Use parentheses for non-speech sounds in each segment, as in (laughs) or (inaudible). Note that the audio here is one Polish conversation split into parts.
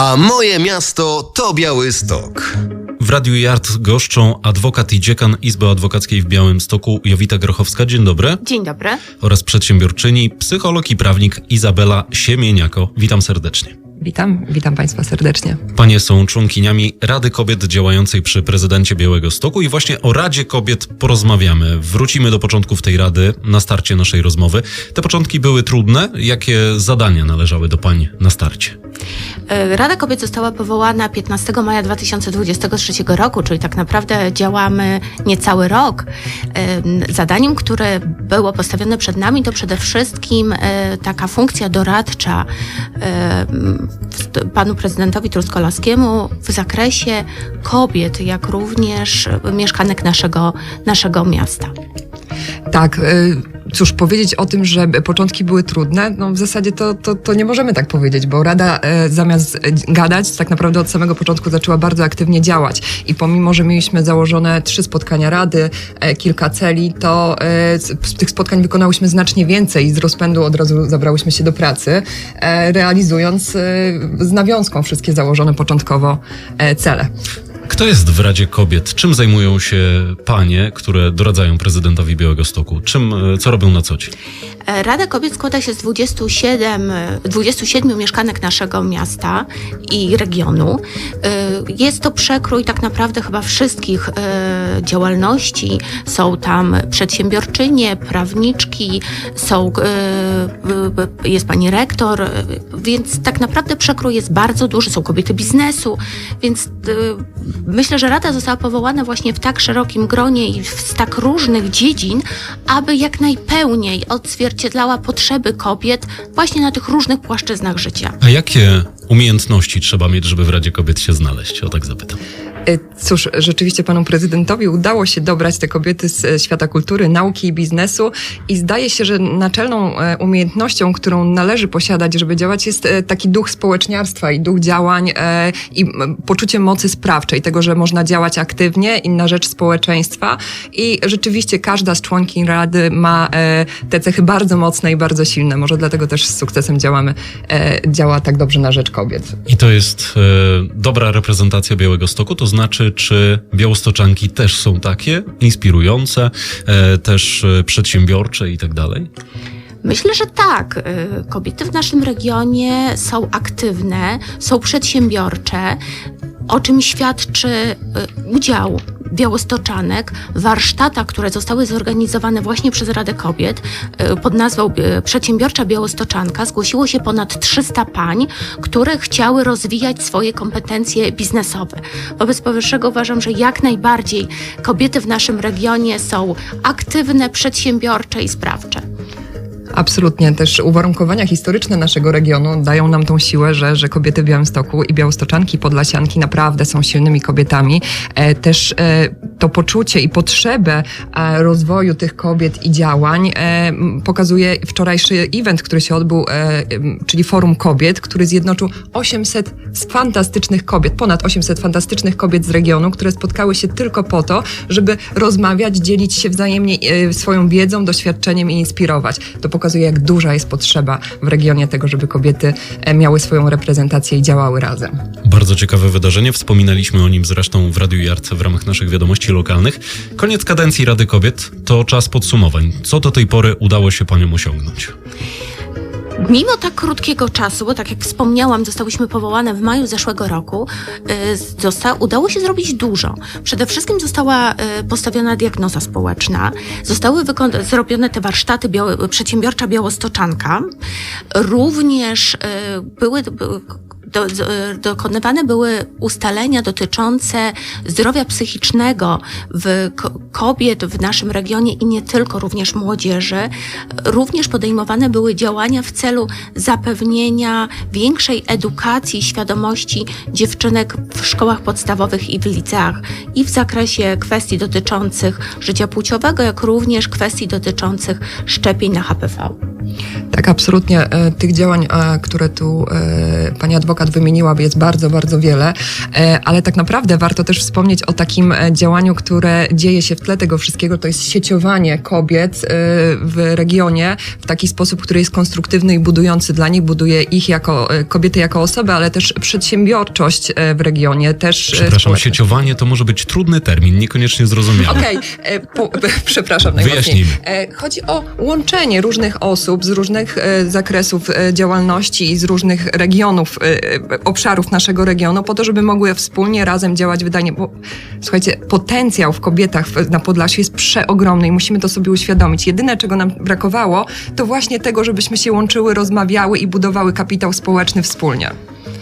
A moje miasto to Białystok. W Radiu Yard goszczą adwokat i dziekan Izby Adwokackiej w Białymstoku Jowita Grochowska. Dzień dobry. Dzień dobry. Oraz przedsiębiorczyni, psycholog i prawnik Izabela Siemieniako. Witam serdecznie. Witam, witam Państwa serdecznie. Panie są członkiniami Rady Kobiet działającej przy prezydencie Białego Stoku i właśnie o Radzie Kobiet porozmawiamy. Wrócimy do początków tej rady na starcie naszej rozmowy. Te początki były trudne. Jakie zadania należały do pań na starcie? E, Rada Kobiet została powołana 15 maja 2023 roku, czyli tak naprawdę działamy niecały rok. E, Zadaniem, które było postawione przed nami, to przede wszystkim e, taka funkcja doradcza panu prezydentowi Truskolaskiemu w zakresie kobiet, jak również mieszkanek naszego, naszego miasta. Tak, y, cóż, powiedzieć o tym, że początki były trudne, no w zasadzie to, to, to nie możemy tak powiedzieć, bo Rada e, zamiast e, gadać, tak naprawdę od samego początku zaczęła bardzo aktywnie działać. I pomimo, że mieliśmy założone trzy spotkania Rady, e, kilka celi, to e, z tych spotkań wykonałyśmy znacznie więcej i z rozpędu od razu zabrałyśmy się do pracy, e, realizując e, z nawiązką wszystkie założone początkowo cele. Kto jest w Radzie Kobiet? Czym zajmują się panie, które doradzają prezydentowi Białego Stoku? Czym, e, co robią na co dzień? E, Rada Kobiet składa się z 27, e, 27 mieszkanek naszego miasta i regionu. E, Jest to przekrój tak naprawdę chyba wszystkich e, działalności. Są tam przedsiębiorczynie, prawniczki, są, e, e, jest pani rektor, e, więc tak naprawdę przekrój jest bardzo duży. Są kobiety biznesu, więc e, myślę, że Rada została powołana właśnie w tak szerokim gronie i z tak różnych dziedzin, aby jak najpełniej odzwierciedlała potrzeby kobiet właśnie na tych różnych płaszczyznach życia. A jakie umiejętności trzeba mieć, żeby w Radzie Kobiet się znaleźć? O tak zapytam. E, Cóż, rzeczywiście panu prezydentowi udało się dobrać te kobiety z e, świata kultury, nauki i biznesu i zdaje się, że naczelną e, umiejętnością, którą należy posiadać, żeby działać, jest taki duch społeczniarstwa i duch działań i poczucie mocy sprawczej, tego, że można działać aktywnie i na rzecz społeczeństwa i rzeczywiście każda z członkiń Rady ma te cechy bardzo mocne i bardzo silne. Może dlatego też z sukcesem działamy, działa tak dobrze na rzecz kobiet. I to jest dobra reprezentacja Białego Stoku, to znaczy, czy białostoczanki też są takie, inspirujące, e, też e, przedsiębiorcze i tak dalej? Myślę, że tak. Y, Kobiety w naszym regionie są aktywne, są przedsiębiorcze, o czym świadczy udział białostoczanek w warsztatach, które zostały zorganizowane właśnie przez Radę Kobiet y, pod nazwą y, Przedsiębiorcza Białostoczanka. Zgłosiło się ponad 300 pań, które chciały rozwijać swoje kompetencje biznesowe. Wobec powyższego uważam, że jak najbardziej kobiety w naszym regionie są aktywne, przedsiębiorcze i sprawcze. Absolutnie. Też uwarunkowania historyczne naszego regionu dają nam tą siłę, że, że kobiety w Białymstoku i białostoczanki, podlasianki naprawdę są silnymi kobietami. E, też e, to poczucie i potrzebę e, rozwoju tych kobiet i działań pokazuje wczorajszy event, który się odbył, czyli Forum Kobiet, który zjednoczył 800 fantastycznych kobiet, ponad 800 fantastycznych kobiet z regionu, które spotkały się tylko po to, żeby rozmawiać, dzielić się wzajemnie swoją wiedzą, doświadczeniem i inspirować. To pokazuje, jak duża jest potrzeba w regionie tego, żeby kobiety e, miały swoją reprezentację i działały razem. Bardzo ciekawe wydarzenie, wspominaliśmy o nim zresztą w Radiu Jarce w ramach naszych wiadomości lokalnych. Koniec kadencji Rady Kobiet to czas podsumowań. Co do tej pory udało się paniom osiągnąć? Mimo tak krótkiego czasu, bo tak jak wspomniałam, zostałyśmy powołane w maju zeszłego roku, y, zosta- udało się zrobić dużo. Przede wszystkim została y, postawiona diagnoza społeczna, zostały zrobione te warsztaty biały- przedsiębiorcza białostoczanka, również y, były, były do, z- dokonywane były ustalenia dotyczące zdrowia psychicznego w ko- kobiet w naszym regionie i nie tylko, również młodzieży. Również podejmowane były działania w celu zapewnienia większej edukacji świadomości dziewczynek w szkołach podstawowych i w liceach i w zakresie kwestii dotyczących życia płciowego, jak również kwestii dotyczących szczepień na HPV. Tak, absolutnie. E, Tych działań, e, które tu e, pani adwokat wymieniła, jest bardzo, bardzo wiele, ale tak naprawdę warto też wspomnieć o takim działaniu, które dzieje się w tle tego wszystkiego, to jest sieciowanie kobiet w regionie w taki sposób, który jest konstruktywny i budujący dla nich, buduje ich jako kobiety jako osoby, ale też przedsiębiorczość w regionie, też Przepraszam, społeczność. sieciowanie to może być trudny termin, niekoniecznie zrozumiały. Okej, po- (laughs) przepraszam najmocniej. Wyjaśnijmy. Chodzi o łączenie różnych osób z różnych e, zakresów e, działalności i z różnych regionów, e, obszarów naszego regionu, po to, żeby mogły wspólnie razem działać wydanie. Bo słuchajcie, potencjał w kobietach na Podlasiu jest przeogromny i musimy to sobie uświadomić. Jedyne, czego nam brakowało, to właśnie tego, żebyśmy się łączyły, rozmawiały i budowały kapitał społeczny wspólnie.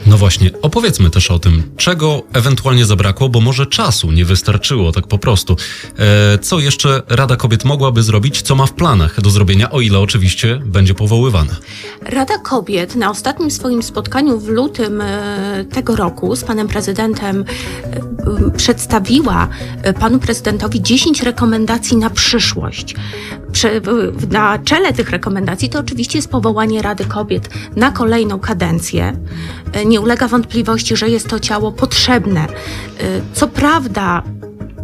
No właśnie, opowiedzmy też o tym, czego ewentualnie zabrakło, bo może czasu nie wystarczyło tak po prostu. E, co jeszcze Rada Kobiet mogłaby zrobić, co ma w planach do zrobienia, o ile oczywiście będzie powoływana? Rada Kobiet na ostatnim swoim spotkaniu w lutym e, tego roku z panem prezydentem e, przedstawiła e, panu prezydentowi 10 rekomendacji na przyszłość. Na czele tych rekomendacji to oczywiście jest powołanie Rady Kobiet na kolejną kadencję. E, Nie ulega wątpliwości, że jest to ciało potrzebne. E, Co prawda,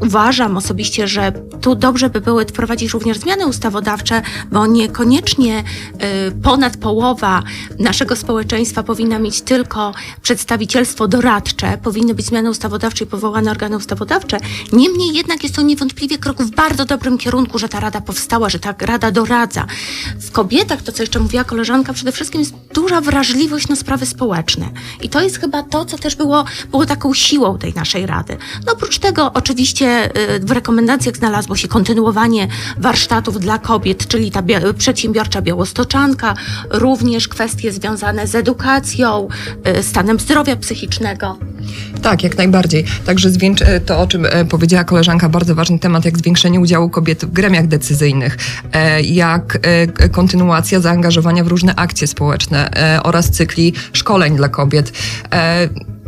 Uważam osobiście, że tu dobrze by były wprowadzić również zmiany ustawodawcze, bo niekoniecznie y, ponad połowa naszego społeczeństwa powinna mieć tylko przedstawicielstwo doradcze, powinny być zmiany ustawodawcze i powołane organy ustawodawcze. Niemniej jednak jest to niewątpliwie krok w bardzo dobrym kierunku, że ta rada powstała, że ta rada doradza. W kobietach, to co jeszcze mówiła koleżanka, przede wszystkim jest duża wrażliwość na sprawy społeczne. I to jest chyba to, co też było, było taką siłą tej naszej rady. No oprócz tego oczywiście y, w rekomendacjach znalazło się kontynuowanie warsztatów dla kobiet, czyli ta bia- przedsiębiorcza białostoczanka, również kwestie związane z edukacją, y, stanem zdrowia psychicznego. Tak, jak najbardziej. Także e, to, o czym e, powiedziała koleżanka, bardzo ważny temat, jak zwiększenie udziału kobiet w gremiach decyzyjnych, e, jak e, kontynuacja zaangażowania w różne akcje społeczne e, oraz cykli szkoleń dla kobiet.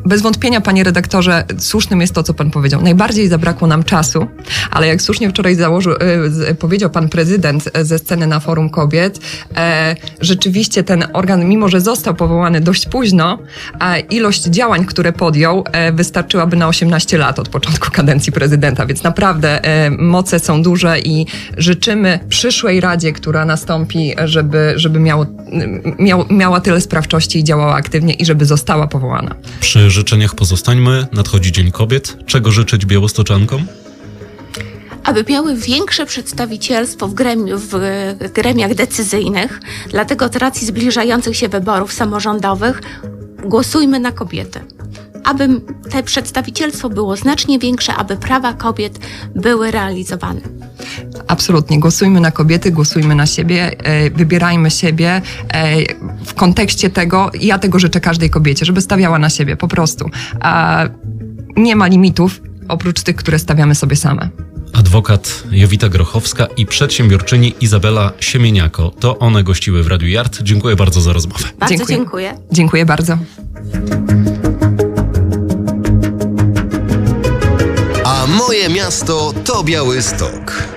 E, Bez wątpienia, panie redaktorze, słusznym jest to, co pan powiedział. Najbardziej zabrakło nam czasu, ale jak słusznie wczoraj założył, e, z- powiedział pan prezydent e, ze sceny na Forum Kobiet, e, rzeczywiście ten organ, mimo że został powołany dość późno, ilość działań, które podjął, e, wystarczyłaby na 18 lat od początku kadencji prezydenta, więc naprawdę e, moce są duże i życzymy przyszłej Radzie, która nastąpi, żeby, żeby miało, miał, miała tyle sprawczości i działała aktywnie i żeby została powołana. Przy życzeniach pozostańmy, nadchodzi Dzień Kobiet. Czego życzyć białostoczankom? aby miały większe przedstawicielstwo w, w gremiach decyzyjnych, dlatego z racji zbliżających się wyborów samorządowych głosujmy na kobiety. Aby te przedstawicielstwo było znacznie większe, aby prawa kobiet były realizowane. Absolutnie. Głosujmy na kobiety, głosujmy na siebie, e, wybierajmy siebie e, w kontekście tego, ja tego życzę każdej kobiecie, żeby stawiała na siebie, po prostu. A nie ma limitów, oprócz tych, które stawiamy sobie same. Adwokat Jowita Grochowska i przedsiębiorczyni Izabela Siemieniako. To one gościły w Radiu Yard. Dziękuję bardzo za rozmowę. Bardzo Dziękuję. dziękuję. Dziękuję bardzo. A moje miasto to Białystok.